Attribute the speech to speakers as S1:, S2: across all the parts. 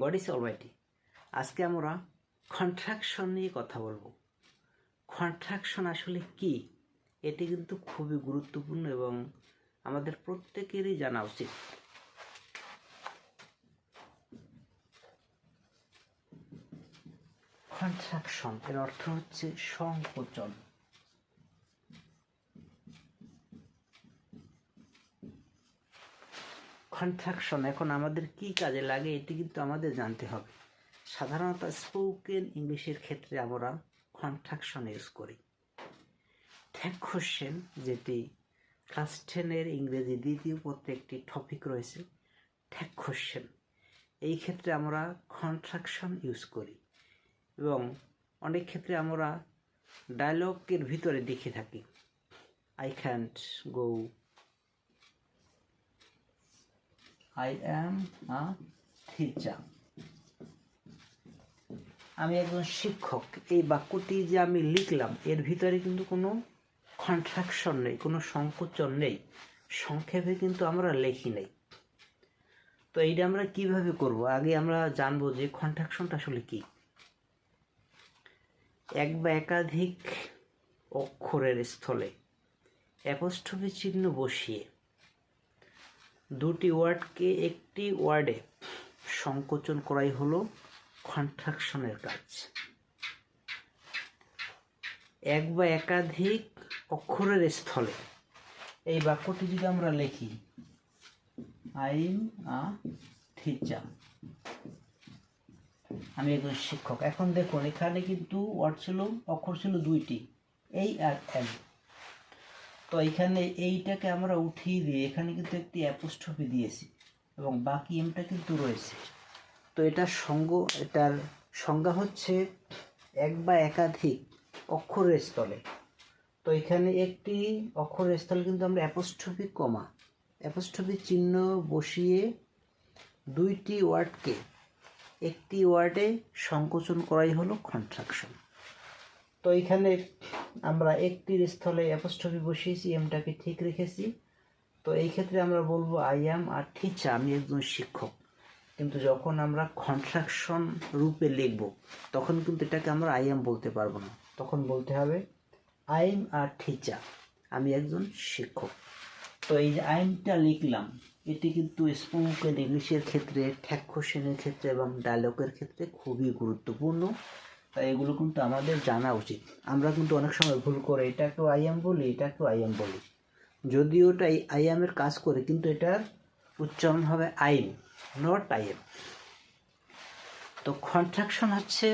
S1: God is Almighty আজকে আমরা contraction নিয়ে কথা বলব। কন্ট্রাকশন আসলে কি? এটি কিন্তু খুবই গুরুত্বপূর্ণ এবং আমাদের প্রত্যেকেরই জানা উচিত। কন্ট্রাকশন এর অর্থ হচ্ছে সংকোচন। কন্ট্রাকশন এখন আমাদের কি কাজে লাগে এটি কিন্তু আমাদের জানতে হবে। সাধারণত স্পোকেন ইংলিশের ক্ষেত্রে আমরা কন্ট্রাকশন ইউজ করি। ঠ্যাক কোশ্চেন যেটি ক্লাস টেনের ইংরেজি দ্বিতীয় পত্রে একটি টপিক রয়েছে। ঠ্যাক কোশ্চেন এই ক্ষেত্রে আমরা কন্ট্রাকশন ইউজ করি এবং অনেক ক্ষেত্রে আমরা ডায়লগের ভিতরে দেখে থাকি। I can't go I am a teacher আমি একজন শিক্ষক। এই বাক্যটি যে আমি লিখলাম, এর ভিতরে কিন্তু কোনো কন্ট্রাকশন নেই, কোনো সংকোচন নেই। সংক্ষেপে কিন্তু আমরা লিখি নেই। তো এইটা আমরা কীভাবে করব? আগে আমরা জানব যে কন্ট্রাকশনটা আসলে কি। এক বা একাধিক অক্ষরের স্থলে অ্যাপোস্ট্রফি চিহ্ন বসিয়ে দুটি ওয়ার্ডকে একটি ওয়ার্ডে সংকোচন করাই হলো কন্ট্রাকশনের কাজ। এক বা একাধিক অক্ষরের স্থলে, এই বাক্যটি যদি আমরা লিখি আইম আ টিচার আমি একজন শিক্ষক। এখন দেখুন, এখানে কিন্তু ওয়ার্ড ছিল, অক্ষর ছিল দুইটি, এই আর এম। তো এখানে এইটাকে আমরা উঠিয়ে দিয়ে এখানে কিন্তু একটি অ্যাপোস্ট্রফি দিয়েছি এবং বাকি এমটা কিন্তু রয়েছে। তো এটার সঙ্গ, এটার সংজ্ঞা হচ্ছে এক বা একাধিক অক্ষরের স্থলে। তো এখানে একটি অক্ষরের স্থলে কিন্তু আমরা অ্যাপোস্ট্রফি কমা, অ্যাপোস্ট্রফি চিহ্ন বসিয়ে দুইটি ওয়ার্ডকে, একটি ওয়ার্ডে সংকোচন করাই হলো কন্ট্রাকশন তো এখানে আমরা একটির স্থলে অ্যাপোস্ট্রফি বসিয়েছি, এমটাকে ঠিক রেখেছি। তো এই ক্ষেত্রে আমরা বলব আই অ্যাম আর টিচার আমি একজন শিক্ষক। কিন্তু যখন আমরা কন্ট্রাকশন রূপে লিখব, তখন কিন্তু এটাকে আমরা আই এম বলতে পারব না। তখন বলতে হবে আই এম আর টিচার আমি একজন শিক্ষক। তো এই যে আইনটা লিখলাম, এটি কিন্তু স্পোকেন ইংলিশের ক্ষেত্রে ঠ্যাক কোশ্চেনের ক্ষেত্রে এবং ডায়লগের ক্ষেত্রে খুবই গুরুত্বপূর্ণ। তাই এগুলো কিন্তু আমাদের জানা উচিত। আমরা কিন্তু অনেক সময় ভুল করে এটাকেও আই এম বলি, এটাকেও আই এম বলি। যদিও ওটা আই এমের কাজ করে, কিন্তু এটার উচ্চারণ হবে আইন নট আইএম তো কন্ট্রাকশন হচ্ছে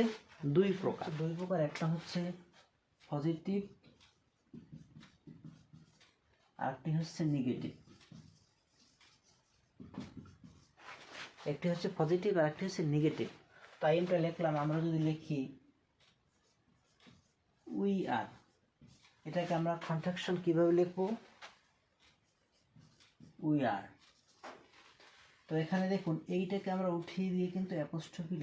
S1: দুই প্রকার। দুই প্রকার, একটা হচ্ছে পজিটিভ আরেকটি হচ্ছে নেগেটিভ একটি হচ্ছে পজিটিভ আর একটি হচ্ছে নেগেটিভ তো আইএমটা লিখলাম, আমরা যদি লিখি উই আর এটাকে আমরা কন্ট্রাকশন কীভাবে লিখব? উই আর তো এখানে দেখুন, এইটাকে আমরা উঠিয়ে দিয়ে কিন্তু অ্যাপোস্ট্রফি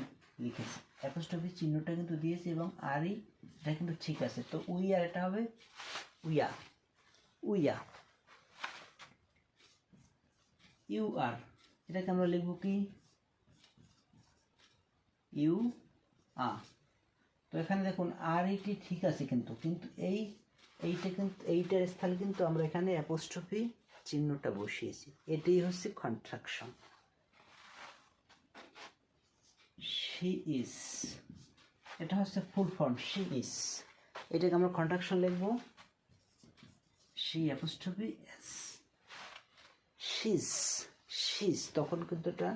S1: লিখেছি। অ্যাপোস্ট্রফি চিহ্নটা কিন্তু দিয়েছি এবং আরই এটা কিন্তু ঠিক আছে। তো উই আর এটা হবে উইয়া উইয়া ইউ আর এটাকে আমরা লিখব কি? ইউ আ তো এখানে দেখুন, আর এইটি ঠিক আছে কিন্তু কিন্তু এই, এইটা কিন্তু, এইটার স্থলে কিন্তু আমরা এখানে অ্যাপোস্ট্রফি চিহ্নটা বসিয়েছি। এটাই হচ্ছে কন্ট্রাকশন শি ইজ এটা হচ্ছে ফুল ফর্ম শি ইজ এটাকে আমরা কন্ট্রাকশন লিখব। She apostrophe S she's she's তখন কিন্তু এটা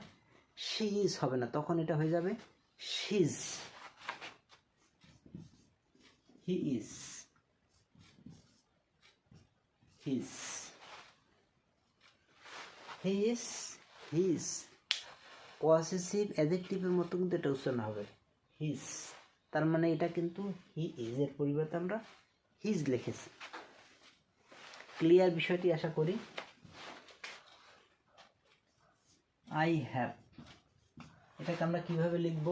S1: শিজ হবে না, তখন এটা হয়ে যাবে she's he is his he is his possessive অ্যাজেক্টিভের মতো কিন্তু এটা উচ্চারণ হবে। হিজ তার মানে এটা কিন্তু হি ইজ এর পরিবর্তে আমরা হিজ লিখেছি। ক্লিয়ার বিষয়টি আশা করি। আই হ্যাভ এটাকে আমরা কীভাবে লিখব?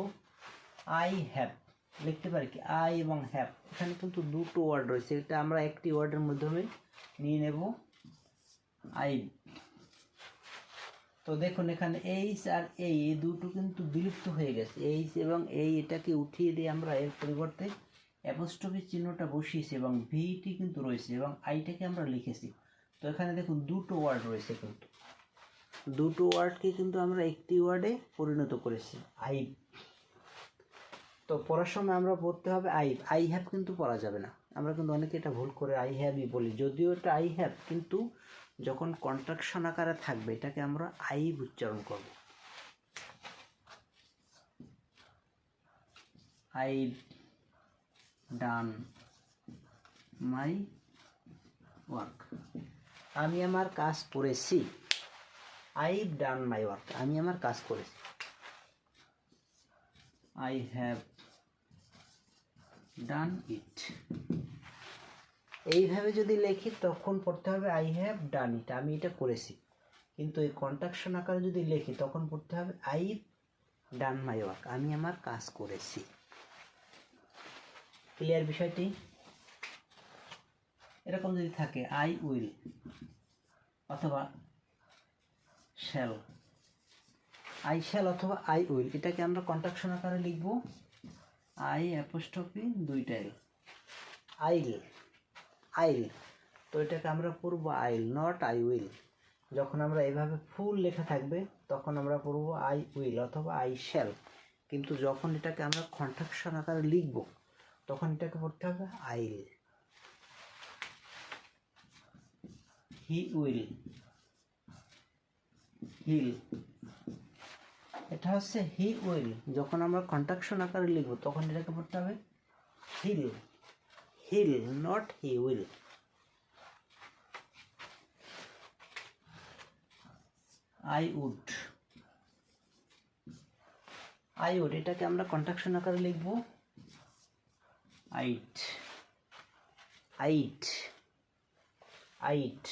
S1: আই হ্যাভ লিখতে পারি কি আই এবং হ্যাভ এখানে কিন্তু দুটো ওয়ার্ড রয়েছে। এটা আমরা একটি ওয়ার্ডের মাধ্যমে নিয়ে নেব। আই তো দেখুন, এখানে এইচ আর এই এই দুটো কিন্তু বিলুপ্ত হয়ে গেছে। এইচ এবং এই এটাকে উঠিয়ে দিয়ে আমরা এর পরিবর্তে অ্যাপোস্ট্রফি চিহ্নটা বসিয়েছি এবং ভিটি কিন্তু রয়েছে এবং আইটাকে আমরা লিখেছি। তো এখানে দেখুন, দুটো ওয়ার্ড রয়েছে কিন্তু। দুটো ওয়ার্ডকে কিন্তু আমরা একটি ওয়ার্ডে পরিণত করেছি। আই তো পড়ার সময় আমরা পড়তে হবে আই আই হ্যাভ কিন্তু পড়া যাবে না। আমরা কিন্তু অনেকে এটা ভুল করে আই হ্যাভই বলি। যদিও এটা আই হ্যাভ কিন্তু যখন কন্ট্রাকশন আকারে থাকবে, এটাকে আমরা আই উচ্চারণ করব। আই ডান মাই ওয়ার্ক আমি আমার কাজ করেছি। আই ডান মাই ওয়ার্ক আমি আমার কাজ করেছি। আই হ্যাভ ডান ইট এইভাবে যদি লিখি, তখন পড়তে হবে আই হ্যাভ ডান ইট আমি এটা করেছি। কিন্তু এই কন্ট্রাকশন আকারে যদি লিখি, তখন পড়তে হবে আই ডান মাই ওয়ার্ক আমি আমার কাজ করেছি। ক্লিয়ার বিষয়টি? এরকম যদি থাকে আই উইল অথবা শ্যাল আই শ্যাল অথবা আই উইল এটাকে আমরা কন্ট্রাকশন আকারে লিখব। আই অ্যাপোস্টপি দুইটাই। আইল আইল, তো এটাকে আমরা পড়ব আইল, নট আই উইল। যখন আমরা এভাবে ফুল লেখা থাকবে, তখন আমরা পড়ব আই উইল অথবা আই শ্যাল। কিন্তু যখন এটাকে আমরা কন্ট্রাকশন আকারে লিখব, তখন এটাকে পড়তে হবে আইল। He will, he'll. এটা হচ্ছে হি উইল যখন আমরা কন্ট্রাকশন আকারে লিখব, তখন এটাকে পড়তে হবে he'll he'll not he will I would I would এটাকে আমরা কন্ট্রাকশন আকারে লিখব। আইট আইট আইট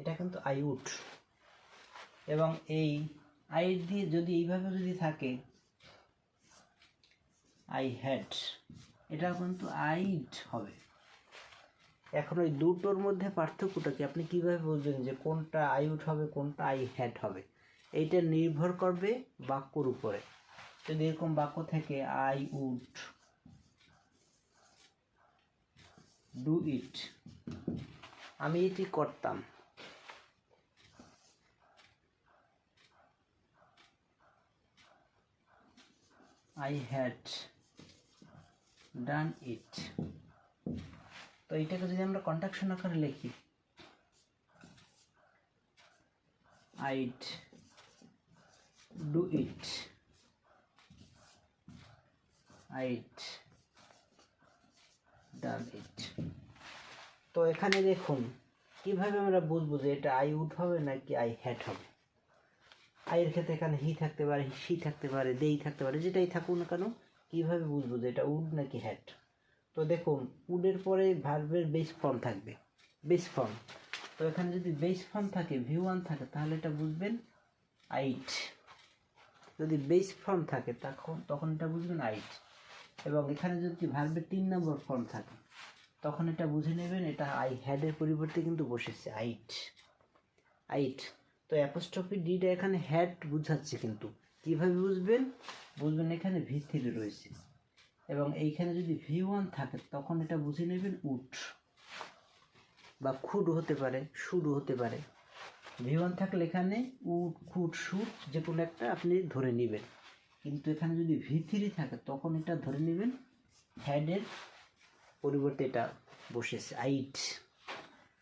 S1: এটা কিন্তু আই উড এবং এই আই দিয়ে যদি এইভাবে যদি থাকে আই হ্যাড এটা কিন্তু আইড হবে। এখন ওই দুটোর মধ্যে পার্থক্যটা কি? আপনি কীভাবে বুঝবেন যে কোনটা আই উড হবে, কোনটা আই হ্যাড হবে? এইটা নির্ভর করবে বাক্যর উপরে। যদি এরকম বাক্য থেকে আই উড ডু ইট আমি এটি করতাম। আই হ্যাড ডান ইট তো এইটাকে যদি আমরা কন্ট্রাকশন আকারে লিখি I'd do it I'd done it তো এখানে দেখুন, কীভাবে আমরা বুঝব যে এটা আই উড হবে নাকি আই হ্যাড হবে? আয়ের ক্ষেত্রে এখানে হি থাকতে পারে সি থাকতে পারে দেই থাকতে পারে, যেটাই থাকুক না কেন, কীভাবে বুঝব যে এটা উড নাকি হ্যাড তো দেখুন উডের পরে ভার্বের বেস ফর্ম থাকবে বেস ফর্ম তো এখানে যদি বেস ফর্ম থাকে ভিউ ওয়ান থাকে, তাহলে এটা বুঝবেন আইট যদি বেস ফর্ম থাকে, তখন তখন এটা বুঝবেন আইট এবং এখানে যদি ভার্বের তিন নম্বর ফর্ম থাকে, তখন এটা বুঝে নেবেন, এটা আই হ্যাডের পরিবর্তে কিন্তু বসেছে আইট আইট তো অ্যাপোস্ট্রফি ডিটা এখানে হ্যাড বুঝাচ্ছে কিন্তু। কীভাবে বুঝবেন? বুঝবেন এখানে ভি থ্রি রয়েছে। এবং এইখানে যদি ভি ওয়ান থাকে, তখন এটা বুঝে নেবেন উট। বা খুড হতে পারে শুড হতে পারে। ভি ওয়ান থাকলে এখানে উট, খুট শুট যে কোনো একটা আপনি ধরে নেবেন। কিন্তু এখানে যদি ভি থ্রি থাকে, তখন এটা ধরে নেবেন হ্যাডের পরিবর্তে এটা বসেছে। আইট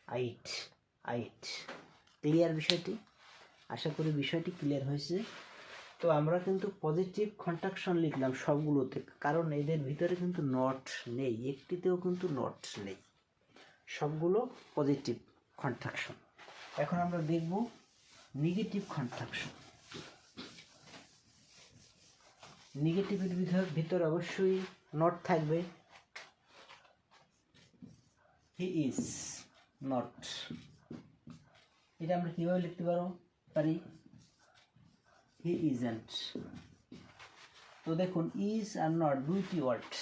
S1: আইট আইট ক্লিয়ার বিষয়টি। আশা করি বিষয়টি ক্লিয়ার হয়েছে। তো আমরা কিন্তু পজিটিভ কন্ট্রাকশন লিখলাম সবগুলোতে কারণ এদের ভিতরে কিন্তু নট নেই, একটিতেও কিন্তু নট নেই। সবগুলো পজিটিভ কন্ট্রাকশন এখন আমরা দেখব নেগেটিভ কন্ট্রাকশন নেগেটিভের ভিতরে অবশ্যই নট থাকবে। হি ইজ নট এটা আমরা কীভাবে লিখতে পারো পারি? হি ইজেন্ট তো দেখুন ইজ আর নট দুইটি ওয়ার্ড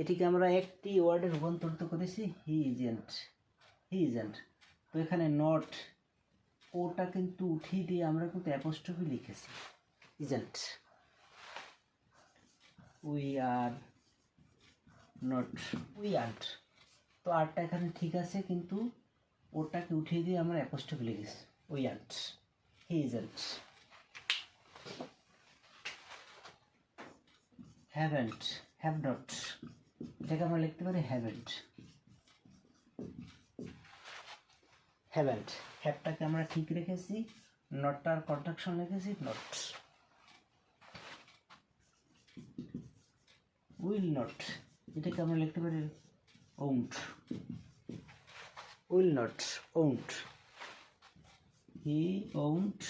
S1: এটিকে আমরা একটি ওয়ার্ডে রূপান্তরিত করেছি হি ইজেন্ট হি ইজেন্ট তো এখানে নট ওটা কিন্তু উঠিয়ে দিয়ে আমরা কিন্তু অ্যাপোস্ট্রফি লিখেছি। Isn't we are not we aren't তো আর্টটা এখানে ঠিক আছে, কিন্তু ওটাকে উঠিয়ে দিয়ে আমরা অ্যাপোস্ট্রফি লিখেছি। We aren't he isn't haven't have not এটাকে আমরা লিখতে পারি হ্যাভেন্ট হ্যাভেন্ট হ্যাভটাকে আমরা ঠিক রেখেছি নটটার কন্ট্রাকশন রেখেছি নট উইল নট এটাকে আমরা লিখতে পারি won't will not won't he won't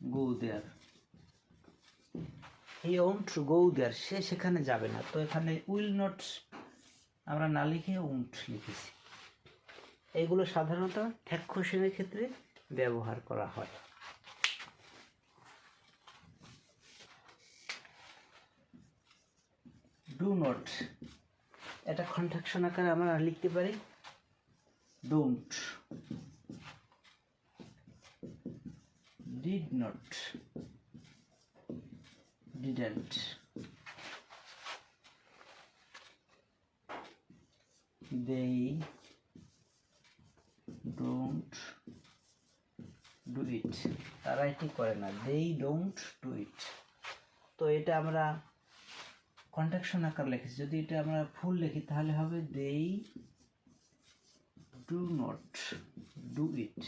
S1: go there he won't go there সে সেখানে যাবে না। তো এখানে উইল নট আমরা না লিখে উন্ট লিখেছি। এগুলো সাধারণত ঠ্যাক কোশ্চেনের ক্ষেত্রে ব্যবহার করা হয়। ডু নট এটা কন্ট্রাকশন আকারে আমরা লিখতে পারি। Don't did not didn't they don't do it. তারা এটি করে না? They don't do it. তো এটা আমরা কন্ট্রাকশন আকার লিখেছি। যদি এটা আমরা ফুল লিখি, তাহলে হবে they do not do it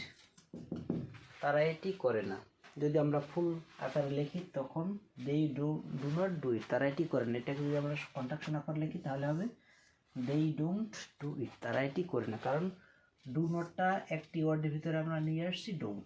S1: তারা এটি করে না। যদি আমরা ফুল আকারে লিখি, তখন they do do not do it তারা এটি করে না। এটাকে যদি আমরা কন্ট্রাকশন আকারে লিখি, তাহলে হবে দে ডোন্ট ডু ইট তারা এটি করে না। কারণ ডু নটটা একটি ওয়ার্ডের ভিতরে আমরা নিয়ে আসছি ডোন্ট